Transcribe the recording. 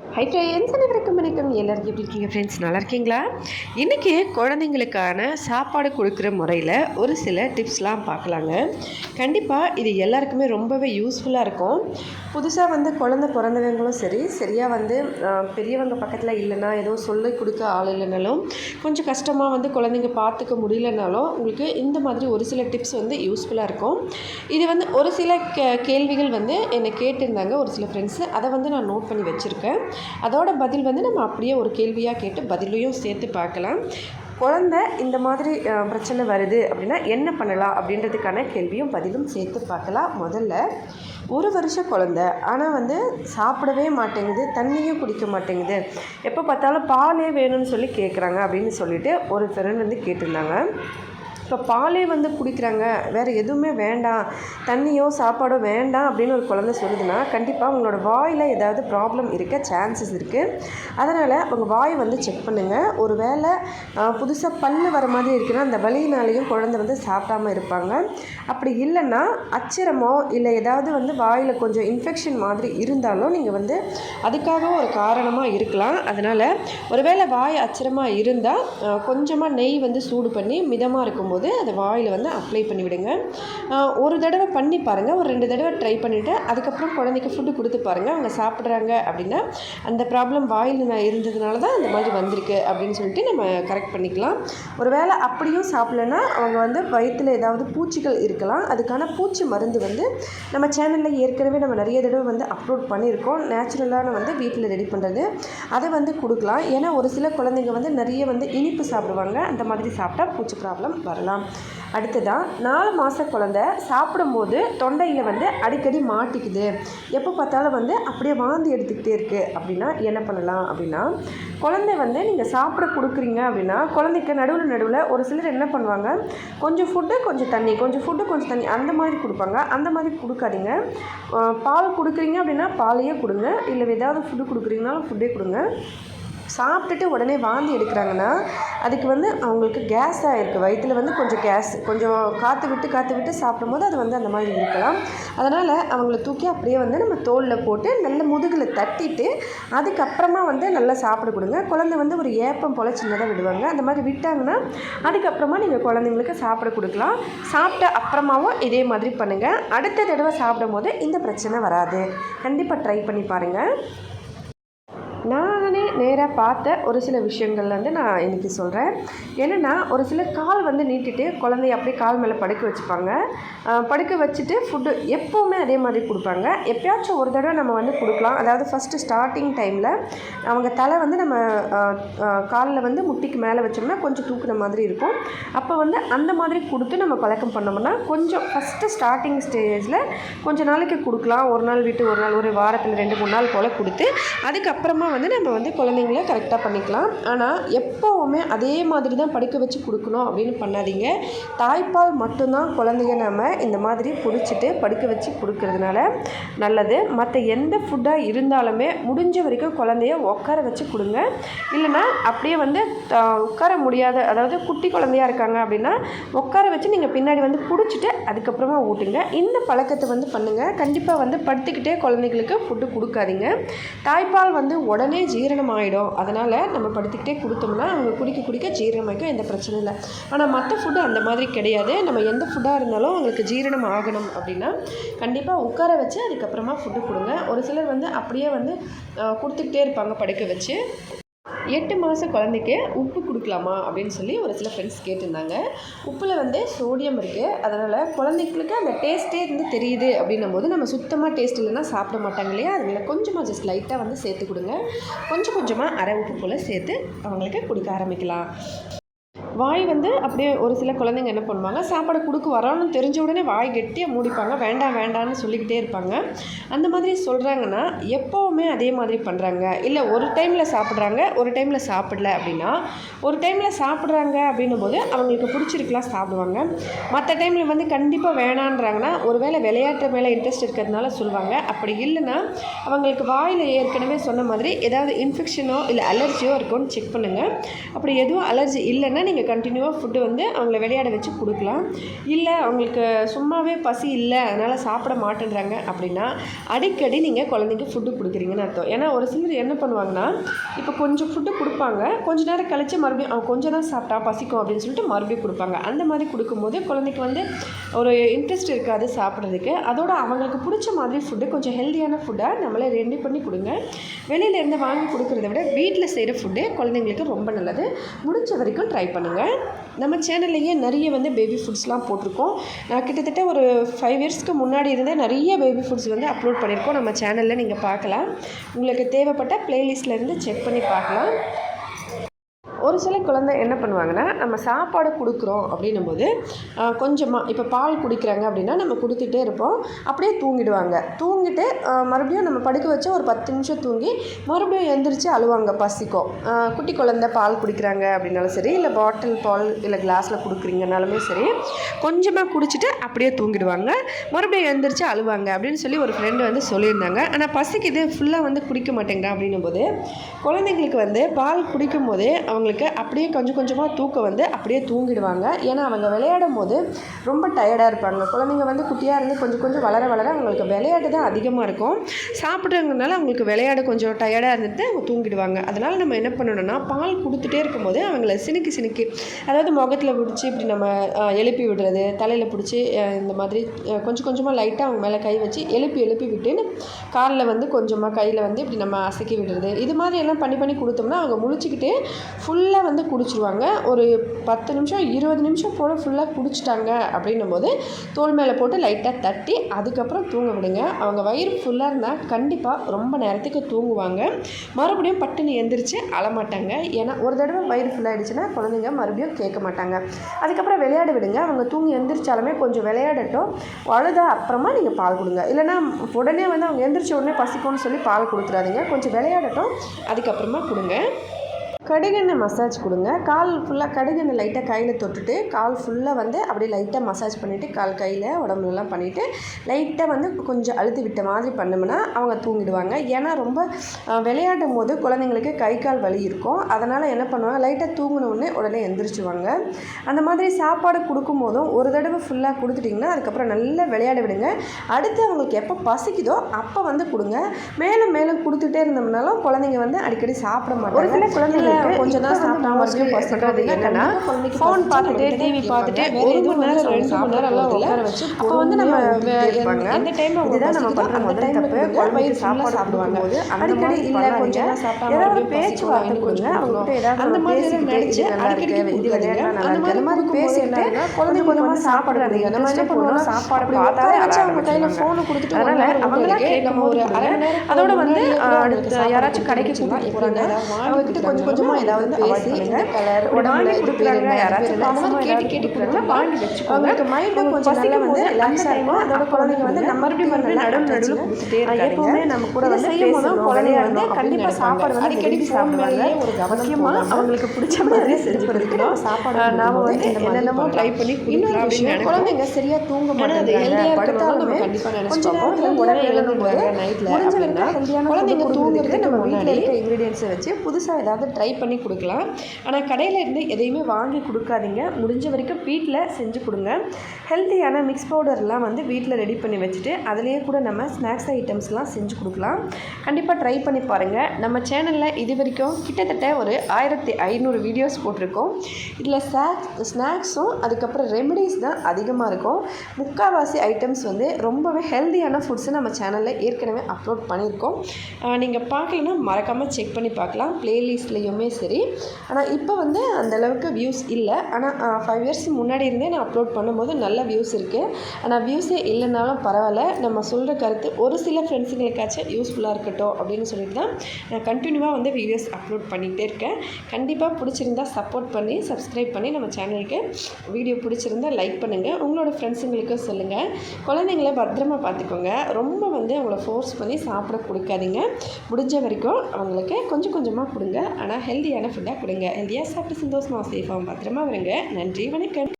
Hi friends அனைவருக்கும் வணக்கம். எல்லாரும் எப்படி இருக்கீங்க ஃப்ரெண்ட்ஸ் நல்லா இருக்கீங்களா? இன்றைக்கி குழந்தைங்களுக்கான சாப்பாடு கொடுக்குற முறையில் ஒரு சில டிப்ஸ்லாம் பார்க்கலாங்க. கண்டிப்பாக இது எல்லாருக்குமே ரொம்பவே யூஸ்ஃபுல்லாக இருக்கும். புதுசாக வந்து குழந்த பிறந்தவங்களும் சரி சரியாக வந்து பெரியவங்க பக்கத்தில் இல்லைன்னா ஏதோ சொல்லி கொடுக்க ஆள் இல்லைனாலும் கொஞ்சம் கஷ்டமாக வந்து குழந்தைங்க பார்த்துக்க முடியலனாலும் உங்களுக்கு இந்த மாதிரி ஒரு சில டிப்ஸ் வந்து யூஸ்ஃபுல்லாக இருக்கும். இது வந்து ஒரு சில கே கேள்விகள் வந்து என்னை கேட்டிருந்தாங்க ஒரு சில ஃப்ரெண்ட்ஸு அதை வந்து நான் நோட் பண்ணி வச்சுருக்கேன். அதோட பதில் வந்து நம்ம அப்படியே ஒரு கேள்வியாக கேட்டு பதிலையும் சேர்த்து பார்க்கலாம். குழந்தை இந்த மாதிரி பிரச்சனை வருது அப்படின்னா என்ன பண்ணலாம் அப்படின்றதுக்கான கேள்வியும் பதிலும் சேர்த்து பார்க்கலாம். முதல்ல ஒரு வருஷ குழந்த ஆனால் வந்து சாப்பிடவே மாட்டேங்குது தண்ணியும் குடிக்க மாட்டேங்குது. எப்போ பார்த்தாலும் பாலே வேணும்னு சொல்லி கேட்குறாங்க அப்படின்னு சொல்லிட்டு ஒரு ஃப்ரெண்ட் வந்து கேட்டிருந்தாங்க. இப்போ பாலே வந்து குடிக்கிறாங்க. வேறு எதுவுமே வேண்டாம். தண்ணியோ சாப்பாடோ வேண்டாம் அப்படின்னு ஒரு குழந்தை சொல்லுதுன்னா கண்டிப்பாக உங்களோட வாயில் ஏதாவது ப்ராப்ளம் இருக்க சான்சஸ் இருக்குது அதனால் உங்கள் வாயை வந்து செக் பண்ணுங்கள் ஒரு வேளை புதுசாக பல்லு வர மாதிரி இருக்குன்னா அந்த வலியினாலேயும் குழந்தை வந்து சாப்பிடாம இருப்பாங்க. அப்படி இல்லைன்னா அச்சரமோ இல்லை ஏதாவது வந்து வாயில் கொஞ்சம் இன்ஃபெக்ஷன் மாதிரி இருந்தாலும் நீங்கள் வந்து அதுக்காக ஒரு காரணமாக இருக்கலாம். அதனால் ஒருவேளை வாய் அச்சரமாக இருந்தால் கொஞ்சமாக நெய் வந்து சூடு பண்ணி மிதமாக இருக்கும்போது அதை வாயில் வந்து அப்ளை பண்ணி விடுங்க ஒரு தடவை பண்ணி பாருங்கள் ஒரு ரெண்டு தடவை ட்ரை பண்ணிவிட்டு அதுக்கப்புறம் குழந்தைக்கு ஃபுட்டு கொடுத்து பாருங்கள் அவங்க சாப்பிட்றாங்க அப்படின்னா அந்த ப்ராப்ளம் வாயில் நான் இருந்ததுனால தான் அந்த மாதிரி வந்திருக்கு அப்படின்னு சொல்லிட்டு நம்ம கரெக்ட் பண்ணிக்கலாம். ஒரு வேளை அப்படியும் சாப்பிட்லன்னா அவங்க வந்து வயிற்றில் ஏதாவது பூச்சிகள் இருக்கலாம். அதுக்கான பூச்சி மருந்து வந்து நம்ம சேனலில் ஏற்கனவே நம்ம நிறைய தடவை வந்து அப்லோட் பண்ணியிருக்கோம். நேச்சுரலான வந்து வீட்டில் ரெடி பண்ணுறது அதை வந்து கொடுக்கலாம். ஏன்னா ஒரு சில குழந்தைங்க வந்து நிறைய வந்து இனிப்பு சாப்பிடுவாங்க. அந்த மாதிரி சாப்பிட்டா பூச்சி ப்ராப்ளம் வரலாம். அடுத்ததான் நாலு மாத குழந்தை சாப்பிடும்போது தொண்டையில் வந்து அடிக்கடி மாட்டிக்குது. எப்போ பார்த்தாலும் வந்து அப்படியே வாந்தி எடுத்துக்கிட்டே இருக்குது அப்படின்னா என்ன பண்ணலாம் அப்படின்னா குழந்தை வந்து நீங்கள் சாப்பிட கொடுக்குறீங்க அப்படின்னா குழந்தைக்கு நடுவில் நடுவில் ஒரு சிலர் என்ன பண்ணுவாங்க கொஞ்சம் ஃபுட்டு கொஞ்சம் தண்ணி கொஞ்சம் ஃபுட்டு கொஞ்சம் தண்ணி அந்த மாதிரி கொடுப்பாங்க. அந்த மாதிரி கொடுக்காதீங்க. பால் கொடுக்குறீங்க அப்படின்னா பாலையே கொடுங்க. இல்லை ஏதாவது ஃபுட்டு கொடுக்குறீங்கனாலும் ஃபுட்டே கொடுங்க. சாப்பிட்டுட்டு உடனே வாந்தி எடுக்கிறாங்கன்னா அதுக்கு வந்து அவங்களுக்கு கேஸ் ஆகிருக்கு வயிற்றில் வந்து கொஞ்சம் கேஸ் கொஞ்சம் காற்று விட்டு காற்று விட்டு சாப்பிடும்போது அது வந்து அந்த மாதிரி இருக்கலாம். அதனால் அவங்கள தூக்கி அப்படியே வந்து நம்ம தோலில் போட்டு நல்ல முதுகில் தட்டிட்டு அதுக்கப்புறமா வந்து நல்லா சாப்பிட கொடுங்க. குழந்தை வந்து ஒரு ஏப்பம் போல் சின்னதாக விடுவாங்க. அந்த மாதிரி விட்டாங்கன்னா அதுக்கப்புறமா நீங்கள் குழந்தைங்களுக்கு சாப்பிட கொடுக்கலாம். சாப்பிட்ட அப்புறமாவும் இதே மாதிரி பண்ணுங்கள் அடுத்த தடவை சாப்பிடும் போது இந்த பிரச்சனை வராது. கண்டிப்பாக ட்ரை பண்ணி பாருங்கள் நேராக பார்த்த ஒரு சில விஷயங்கள் வந்து நான் இன்றைக்கி சொல்கிறேன் என்னென்னா ஒரு சில கால் வந்து நீட்டிட்டு குழந்தைய அப்படியே கால் மேலே படுக்க வச்சுப்பாங்க. படுக்க வச்சுட்டு ஃபுட்டு எப்போவுமே அதே மாதிரி கொடுப்பாங்க. எப்பயாச்சும் ஒரு தடவை நம்ம வந்து கொடுக்கலாம். அதாவது ஃபஸ்ட்டு ஸ்டார்டிங் டைமில் அவங்க தலை வந்து நம்ம காலில் வந்து முட்டிக்கு மேலே வச்சோம்னா கொஞ்சம் தூக்குற மாதிரி இருக்கும். அப்போ வந்து அந்த மாதிரி கொடுத்து நம்ம பழக்கம் பண்ணோம்னா கொஞ்சம் ஃபஸ்ட்டு ஸ்டார்டிங் ஸ்டேஜில் கொஞ்ச நாளைக்கு கொடுக்கலாம். ஒரு நாள் விட்டு ஒரு நாள் ஒரு வாரத்தில் ரெண்டு மூணு நாள் போல் கொடுத்து அதுக்கப்புறமா வந்து நம்ம வந்து குழந்தைங்கள கரெக்டாக பண்ணிக்கலாம். ஆனால் எப்போவுமே அதே மாதிரி தான் படுக்க வச்சு கொடுக்கணும் அப்படின்னு பண்ணாதீங்க. தாய்ப்பால் மட்டும்தான் குழந்தைய நம்ம இந்த மாதிரி பிடிச்சிட்டு படுக்க வச்சு கொடுக்கறதுனால நல்லது. மற்ற எந்த ஃபுட்டாக இருந்தாலுமே முடிஞ்ச வரைக்கும் குழந்தைய உட்கார வச்சு கொடுங்க. இல்லைன்னா அப்படியே வந்து உட்கார முடியாத அதாவது குட்டி குழந்தையா இருக்காங்க அப்படின்னா உட்கார வச்சு நீங்கள் பின்னாடி வந்து பிடிச்சிட்டு அதுக்கப்புறமா ஊட்டுங்க. இந்த பழக்கத்தை வந்து பண்ணுங்கள் கண்டிப்பாக வந்து படுத்துக்கிட்டே குழந்தைங்களுக்கு ஃபுட்டு கொடுக்காதீங்க. தாய்ப்பால் வந்து உடனே ஜீரணம் ஆகிடும் அதனால் நம்ம படுத்துக்கிட்டே கொடுத்தோம்னா அவங்க குடிக்க குடிக்க ஜீரணமாக்கும் எந்த பிரச்சனையும் இல்லை. ஆனால் மற்ற ஃபுட்டு அந்த மாதிரி கிடையாது. நம்ம எந்த ஃபுட்டாக இருந்தாலும் அவங்களுக்கு ஜீரணம் ஆகணும் அப்படின்னா கண்டிப்பாக உட்கார வச்சு அதுக்கப்புறமா ஃபுட்டு கொடுங்க. ஒரு சிலர் வந்து அப்படியே வந்து கொடுத்துக்கிட்டே இருப்பாங்க படுக்க வச்சு. எட்டு மாத குழந்தைக்கு உப்பு கொடுக்கலாமா அப்படின்னு சொல்லி ஒரு சில ஃப்ரெண்ட்ஸ் கேட்டிருந்தாங்க. உப்பில் வந்து சோடியம் இருக்குது அதனால் குழந்தைங்களுக்கு அந்த டேஸ்ட்டே வந்து தெரியுது அப்படின்னும் போது நம்ம சுத்தமாக டேஸ்ட் இல்லைன்னா சாப்பிட மாட்டாங்க இல்லையா? அதில் கொஞ்சமாக ஜஸ்ட் லைட்டாக வந்து சேர்த்து கொடுங்க. கொஞ்சம் கொஞ்சமாக அரை உப்பு போல் சேர்த்து அவங்களுக்கு கொடுக்க ஆரம்பிக்கலாம். வாய் வந்து அப்படியே ஒரு சில குழந்தைங்க என்ன பண்ணுவாங்க சாப்பாடு கொடுக்க வரோன்னு தெரிஞ்ச உடனே வாய் கெட்டியாக மூடிப்பாங்க. வேண்டாம் வேண்டாம்னு சொல்லிக்கிட்டே இருப்பாங்க. அந்த மாதிரி சொல்கிறாங்கன்னா எப்போவுமே அதே மாதிரி பண்ணுறாங்க இல்லை ஒரு டைமில் சாப்பிட்றாங்க ஒரு டைமில் சாப்பிடல அப்படின்னா ஒரு டைமில் சாப்பிட்றாங்க அப்படின்னும் போது அவங்களுக்கு பிடிச்சிருக்கலாம் சாப்பிடுவாங்க. மற்ற டைமில் வந்து கண்டிப்பாக வேணான்றாங்கன்னா ஒருவேளை விளையாட்டு மேலே இன்ட்ரெஸ்ட் இருக்கிறதுனால சொல்லுவாங்க. அப்படி இல்லைன்னா அவங்களுக்கு வாயில் ஏற்கனவே சொன்ன மாதிரி ஏதாவது இன்ஃபெக்ஷனோ இல்லை அலர்ஜியோ இருக்கும்னு செக் பண்ணுங்கள் அப்படி எதுவும் அலர்ஜி இல்லைன்னா நீங்கள் கண்டினியூவாக ஃபுட்டு வந்து அவங்கள விளையாட வச்சு கொடுக்கலாம். இல்லை அவங்களுக்கு சும்மாவே பசி இல்லை அதனால் சாப்பிட மாட்டேன்றாங்க அப்படின்னா அடிக்கடி நீங்கள் குழந்தைக்கு ஃபுட்டு கொடுக்குறீங்கன்னு அர்த்தம். ஏன்னா ஒரு சிலர் என்ன பண்ணுவாங்கன்னா இப்போ கொஞ்சம் ஃபுட்டு கொடுப்பாங்க கொஞ்ச நேரம் கழித்து மறுபடியும் அவன் கொஞ்சம் தான் சாப்பிட்டா பசிக்கும் அப்படின்னு சொல்லிட்டு மறுபடியும் கொடுப்பாங்க. அந்த மாதிரி கொடுக்கும்போது குழந்தைக்கு வந்து ஒரு இன்ட்ரெஸ்ட் இருக்காது சாப்பிட்றதுக்கு. அதோட அவங்களுக்கு பிடிச்ச மாதிரி ஃபுட்டு கொஞ்சம் ஹெல்த்தியான ஃபுட்டாக நம்மளே ரெடி பண்ணி கொடுங்க. வெளியிலேருந்து வாங்கி கொடுக்குறத விட வீட்டில் செய்கிற ஃபுட்டே குழந்தைங்களுக்கு ரொம்ப நல்லது. முடிஞ்ச வரைக்கும் ட்ரை பண்ணுங்கள் நம்ம சேனல்லையே நிறைய வந்து பேபி ஃபுட்ஸ்லாம் போட்டிருக்கோம். நான் கிட்டத்தட்ட ஒரு ஃபைவ் இயர்ஸ்க்கு முன்னாடி இருந்தே நிறைய பேபி ஃபுட்ஸ் வந்து அப்லோட் பண்ணியிருக்கோம். நம்ம சேனலில் நீங்கள் பார்க்கலாம். உங்களுக்கு தேவைப்பட்ட ப்ளேலிஸ்ட்லேருந்து செக் பண்ணி பார்க்கலாம். ஒரு சில குழந்தை என்ன பண்ணுவாங்கன்னா நம்ம சாப்பாடு கொடுக்குறோம் அப்படின்னும் போது கொஞ்சமாக இப்போ பால் குடிக்கிறாங்க அப்படின்னா நம்ம கொடுத்துட்டே இருப்போம். அப்படியே தூங்கிடுவாங்க. தூங்கிட்டு மறுபடியும் நம்ம படுக்க வச்சு ஒரு பத்து நிமிஷம் தூங்கி மறுபடியும் எந்திரிச்சு அழுவாங்க பசிக்கும். குட்டி குழந்தை பால் குடிக்கிறாங்க அப்படின்னாலும் சரி இல்லை பாட்டில் பால் இல்லை கிளாஸில் கொடுக்குறீங்கனாலுமே சரி கொஞ்சமாக குடிச்சிட்டு அப்படியே தூங்கிடுவாங்க. மறுபடியும் எந்திரிச்சு அழுவாங்க அப்படின்னு சொல்லி ஒரு ஃப்ரெண்டு வந்து சொல்லியிருந்தாங்க. ஆனால் பசிக்குது ஃபுல்லாக வந்து குடிக்க மாட்டேங்கிறா அப்படின்னும் போது குழந்தைங்களுக்கு வந்து பால் குடிக்கும் போதே அவங்களுக்கு அப்படியே கொஞ்சம் கொஞ்சமாக தூக்கம் வந்து அப்படியே தூங்கிடுவாங்க. ஏன்னா அவங்க விளையாடும் போது ரொம்ப டயர்டாக இருப்பாங்க. குழந்தைங்க வந்து குட்டியாக இருந்து கொஞ்சம் கொஞ்சம் வளர வளர அவங்களுக்கு விளையாட்டு தான் அதிகமாக இருக்கும். சாப்பிட்றதுனால அவங்களுக்கு விளையாட கொஞ்சம் டயர்டாக இருந்துட்டு அவங்க தூங்கிடுவாங்க. அதனால் நம்ம என்ன பண்ணணும்னா பால் கொடுத்துட்டே இருக்கும்போது அவங்கள சினுக்கு சினுக்கு அதாவது முகத்தில் பிடிச்சி இப்படி நம்ம எழுப்பி விடுறது தலையில் பிடிச்சி இந்த மாதிரி கொஞ்சம் கொஞ்சமாக லைட்டாக அவங்க மேலே கை வச்சு எழுப்பி எழுப்பி விட்டுன்னு காலில் வந்து கொஞ்சமாக கையில் வந்து இப்படி நம்ம அசைக்கி விடுறது. இது மாதிரி எல்லாம் பண்ணி பண்ணி கொடுத்தோம்னா அவங்க முழிச்சிக்கிட்டே ஃபுல் ஃபுல்லாக வந்து குடிச்சிருவாங்க. ஒரு பத்து நிமிஷம் இருபது நிமிஷம் போல் ஃபுல்லாக குடிச்சிட்டாங்க அப்படின்னும் போது தோல் மேலே போட்டு லைட்டாக தட்டி அதுக்கப்புறம் தூங்க விடுங்க. அவங்க வயிறு ஃபுல்லாக இருந்தால் கண்டிப்பாக ரொம்ப நேரத்துக்கு தூங்குவாங்க. மறுபடியும் பட்டுன்னு எந்திரிச்சு அழமாட்டாங்க. ஏன்னா ஒரு தடவை வயிறு ஃபுல்லாகிடுச்சுன்னா குழந்தைங்க மறுபடியும் கேட்க மாட்டாங்க. அதுக்கப்புறம் விளையாட விடுங்க. அவங்க தூங்கி எந்திரிச்சாலுமே கொஞ்சம் விளையாடட்டும். அழுதா அப்புறமா நீங்கள் பால் கொடுங்க. இல்லைன்னா உடனே வந்து அவங்க எந்திரிச்ச உடனே பசிக்கும்னு சொல்லி பால் கொடுத்துடாதீங்க கொஞ்சம் விளையாடட்டும். அதுக்கப்புறமா கொடுங்க. கடுகெண்ணெய் மசாஜ் கொடுங்க. கால் ஃபுல்லாக கடுகெண்ணெய் லைட்டாக கையில் தொட்டுட்டு கால் ஃபுல்லாக வந்து அப்படியே லைட்டாக மசாஜ் பண்ணிவிட்டு கால் கையில் உடம்புலலாம் பண்ணிவிட்டு லைட்டாக வந்து கொஞ்சம் அழுத்தி விட்ட மாதிரி பண்ணோம்னா அவங்க தூங்கிடுவாங்க. ஏன்னா ரொம்ப விளையாடும் போது குழந்தைங்களுக்கு கை கால் வலி இருக்கும். அதனால் என்ன பண்ணுவாங்க? லைட்டாக தூங்கின உடனே உடனே எந்திரிச்சுவாங்க அந்த மாதிரி சாப்பாடு கொடுக்கும் போதும் ஒரு தடவை ஃபுல்லாக கொடுத்துட்டிங்கன்னா அதுக்கப்புறம் நல்லா விளையாட விடுங்க. அடுத்து அவங்களுக்கு எப்போ பசிக்குதோ அப்போ வந்து கொடுங்க. மேலும் மேலும் கொடுத்துட்டே இருந்தோம்னாலும் குழந்தைங்க வந்து அடிக்கடி சாப்பிட மாட்டாங்க. ஒரு சில குழந்தைங்களுக்கு கொஞ்சம் தான் சாப்பிட்டா மறுபடியும் பசிக்கிறது என்னன்னா ஃபோன் பார்த்துட்டு டிவி பார்த்துட்டு ஒரு மணி நேரம் ரெண்டு மணி நேரம் எல்லாம் உட்கார வச்சு அப்போ வந்து நம்ம எந்த டைம் இதுதான் நம்ம பண்ணுற முதல் தப்பு குழந்தைங்க சாப்பாடு சாப்பிடுவாங்க. அடிக்கடி இல்லை கொஞ்சம் ஏதாவது பேச்சுவார்த்தை கொடுங்க. அவங்ககிட்ட ஏதாவது அந்த மாதிரி நடிச்சு அடிக்கடி இது இருக்கு அந்த மாதிரி பேசிட்டு குழந்தை கொஞ்சமாக சாப்பிடுறாங்க அந்த மாதிரி பண்ணுவோம் சாப்பாடு பார்த்தாலே வச்சு அவங்க கையில் ஃபோனை கொடுத்துட்டு அதனால அவங்களா கேட்கும் ஒரு அதோட வந்து அடுத்த யாராச்சும் கடைக்கு போறாங்க அவங்க கிட்ட கொஞ்சம் கொஞ்சமா ஏதாவது பேசி இந்த கலர் உடம்புல கொடுக்குறாங்க. யாராச்சும் பாசமா கேட்டு கேட்டு கொடுங்க வாங்கி வச்சுக்கோங்க. அவங்களுக்கு மைண்ட் கொஞ்சம் நல்லா வந்து ரிலாக்ஸா இருக்கும். அதோட குழந்தைங்க வந்து நம்ம மறுபடியும் நடுவில் கொடுத்துட்டே இருக்காங்க எப்பவுமே நம்ம கூட வந்து செய்யும் போது குழந்தைங்க வந்து கண்டிப்பா சாப்பாடு வந்து அடிக்கடி சாப்பிடுவாங்க. ஒரு கவனமா அவங்களுக்கு பிடிச்ச மாதிரி செஞ்சு கொடுக்கணும் சாப்பாடு நாம வந்து என்னென்னமோ ட்ரை பண்ணி இன்னொரு விஷயம் குழந்தைங்க சரியா தூங்க மாட்டாங்க படுத்தாலுமே கொஞ்ச நேரத்துல உடனே எழுந்தும் போது வரைக்கும் ஹெல்தியான குழந்தைங்க தூங்குறதுக்கு நம்ம வீட்டில் இருக்க இன்க்ரீடியன்ஸை வச்சு புதுசாக ஏதாவது ட்ரை பண்ணி கொடுக்கலாம். ஆனால் கடையில் இருந்து எதையுமே வாங்கி கொடுக்காதீங்க. முடிஞ்ச வரைக்கும் வீட்டில் செஞ்சு கொடுங்க. ஹெல்த்தியான மிக்ஸ் பவுடர்லாம் வந்து வீட்டில் ரெடி பண்ணி வச்சுட்டு அதுலேயே கூட நம்ம ஸ்நாக்ஸ் ஐட்டம்ஸ்லாம் செஞ்சு கொடுக்கலாம். கண்டிப்பாக ட்ரை பண்ணி பாருங்கள் நம்ம சேனலில் இது வரைக்கும் கிட்டத்தட்ட ஒரு ஆயிரத்தி ஐநூறு வீடியோஸ் போட்டிருக்கோம். இதில் ஸ்நாக்ஸ் ஸ்நாக்ஸும் அதுக்கப்புறம் ரெமெடிஸ் தான் அதிகமாக இருக்கும். முக்கால்வாசி ஐட்டம்ஸ் வந்து ரொம்பவே ஹெல்த்தியான ஃபுட்ஸை நம்ம சேனலில் ஏற்கனவே அப்லோட் பண்ணியிருக்கோம். நீங்கள் பார்க்கலன்னா மறக்காமல் செக் பண்ணி பார்க்கலாம். ப்ளேலிஸ்ட்லேயும் சரி. ஆனால் இப்போ வந்து அந்தளவுக்கு வியூஸ் இல்லை. ஆனால் ஃபைவ் இயர்ஸ் முன்னாடி இருந்தே நான் அப்லோட் பண்ணும்போது நல்ல வியூஸ் இருக்குது ஆனால் வியூஸே இல்லைனாலும் பரவாயில்ல. நம்ம சொல்கிற கருத்து ஒரு சில ஃப்ரெண்ட்ஸுங்களுக்காச்சும் யூஸ்ஃபுல்லாக இருக்கட்டும் அப்படின்னு சொல்லிட்டு தான் நான் கண்டினியூவாக வந்து வீடியோஸ் அப்லோட் பண்ணிகிட்டே இருக்கேன். கண்டிப்பாக பிடிச்சிருந்தா சப்போர்ட் பண்ணி சப்ஸ்கிரைப் பண்ணி நம்ம சேனலுக்கு வீடியோ பிடிச்சிருந்தா லைக் பண்ணுங்கள் உங்களோட ஃப்ரெண்ட்ஸுங்களுக்கும் சொல்லுங்கள் குழந்தைங்கள பத்திரமா பார்த்துக்கோங்க. ரொம்ப வந்து அவங்கள ஃபோர்ஸ் பண்ணி சாப்பிட கொடுக்காதீங்க. முடிஞ்ச வரைக்கும் அவங்களுக்கு கொஞ்சம் கொஞ்சமாக கொடுங்க. ஆனால் ஹெல்த்தியான ஃபுட்டாக கொடுங்க. ஹெல்த்தியாக சாப்பிட்டு சந்தோஷமாக சேஃபாகவும் பத்திரமா வருங்க நன்றி வணக்கம்.